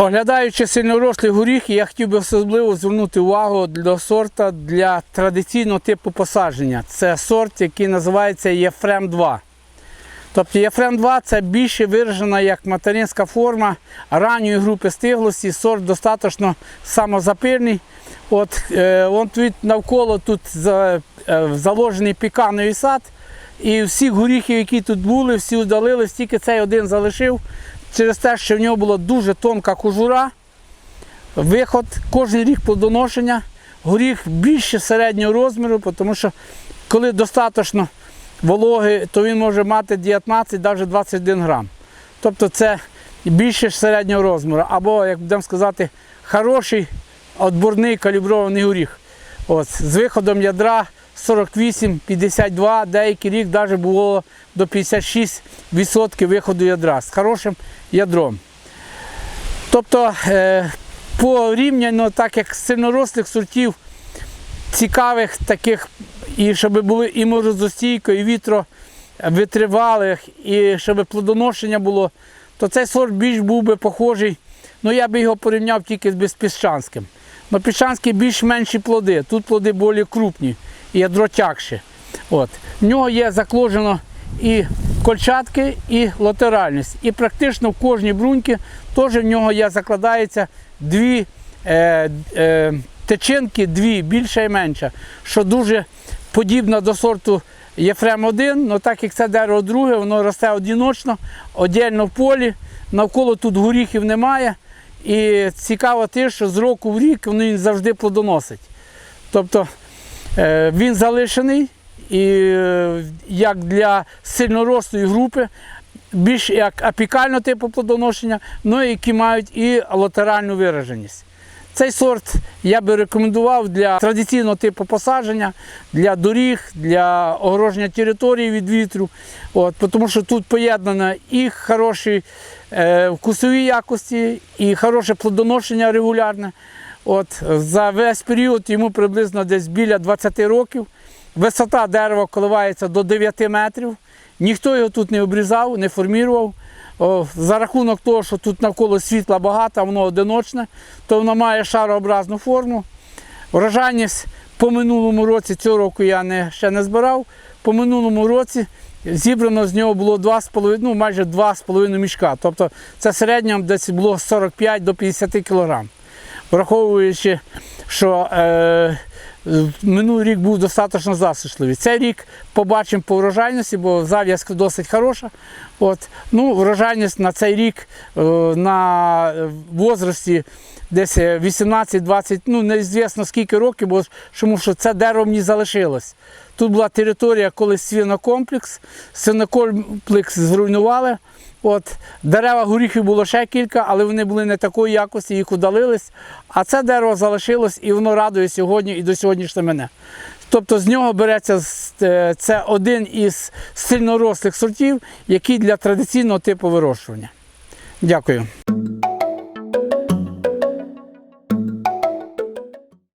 Оглядаючи сильнорослі горіхи, я хотів би особливо звернути увагу до сорта для традиційного типу посадження. Це сорт, який називається Єфрем 2. Тобто Єфрем 2 це більше виражена як материнська форма ранньої групи стиглості, сорт достатньо самозапильний. От, е, он тут навколо тут е, заложений пікановий сад. І всіх горіхів, які тут були, всі удалились, тільки цей один залишив через те, що в нього була дуже тонка кожура, виход, кожен рік плодоношення, горіх більше середнього розміру, тому що коли достатньо вологи, то він може мати 19, навіть 21 грам. Тобто це більше середнього розміру. Або, як будемо сказати, хороший отборний калібрований горіх. От, з виходом ядра 48-52, деякий рік навіть було до 56% виходу ядра з хорошим ядром. Тобто е, порівняно, так як сильнорослих сортів, цікавих таких, і щоб були і морозостійко, і вітровитривалих, і щоб плодоношення було, то цей сорт більш був би похожий. Ну, я би його порівняв тільки з безпіщанським. Но піщанський більш менші плоди, тут плоди більш крупні ядро тягше. От. В нього є закложено і кольчатки, і латеральність. І практично в кожній бруньці теж в нього є, закладається дві е, е, течинки, дві, більша і менша, що дуже подібно до сорту Єфрем 1, але так як це дерево друге, воно росте одиночно, одільно в полі, навколо тут горіхів немає. І цікаво те, що з року в рік він завжди плодоносить. Тобто він залишений і е, як для сильнорослої групи, більш як апікального типу плодоношення, ну які мають і латеральну вираженість. Цей сорт я би рекомендував для традиційного типу посадження, для доріг, для огороження території від вітру. От, тому що тут поєднано і хороші е, вкусові якості, і хороше плодоношення регулярне. От, за весь період йому приблизно десь біля 20 років. Висота дерева коливається до 9 метрів. Ніхто його тут не обрізав, не формував. О, за рахунок того, що тут навколо світла багато, воно одиночне, то воно має шарообразну форму. Врожайність по минулому році, цього року я не, ще не збирав. По минулому році зібрано з нього було 2,5, ну, майже 2,5 мішка. Тобто це середньо десь було 45 до 50 кг. Враховуючи, що е, минулий рік був достатньо засушливий. Цей рік побачимо по врожайності, бо зав'язка досить хороша. От. Ну, Врожайність на цей рік е, на возрасті десь 18-20, ну неізвісно скільки років, бо тому що це дерево мені залишилось. Тут була територія, колись свинокомплекс, свинокомплекс зруйнували. От, Дерева горіхів було ще кілька, але вони були не такої якості, їх удалились. А це дерево залишилось і воно радує сьогодні і до сьогоднішнього мене. Тобто з нього береться е, це один із сильнорослих сортів, який для традиційного типу вирощування. Дякую.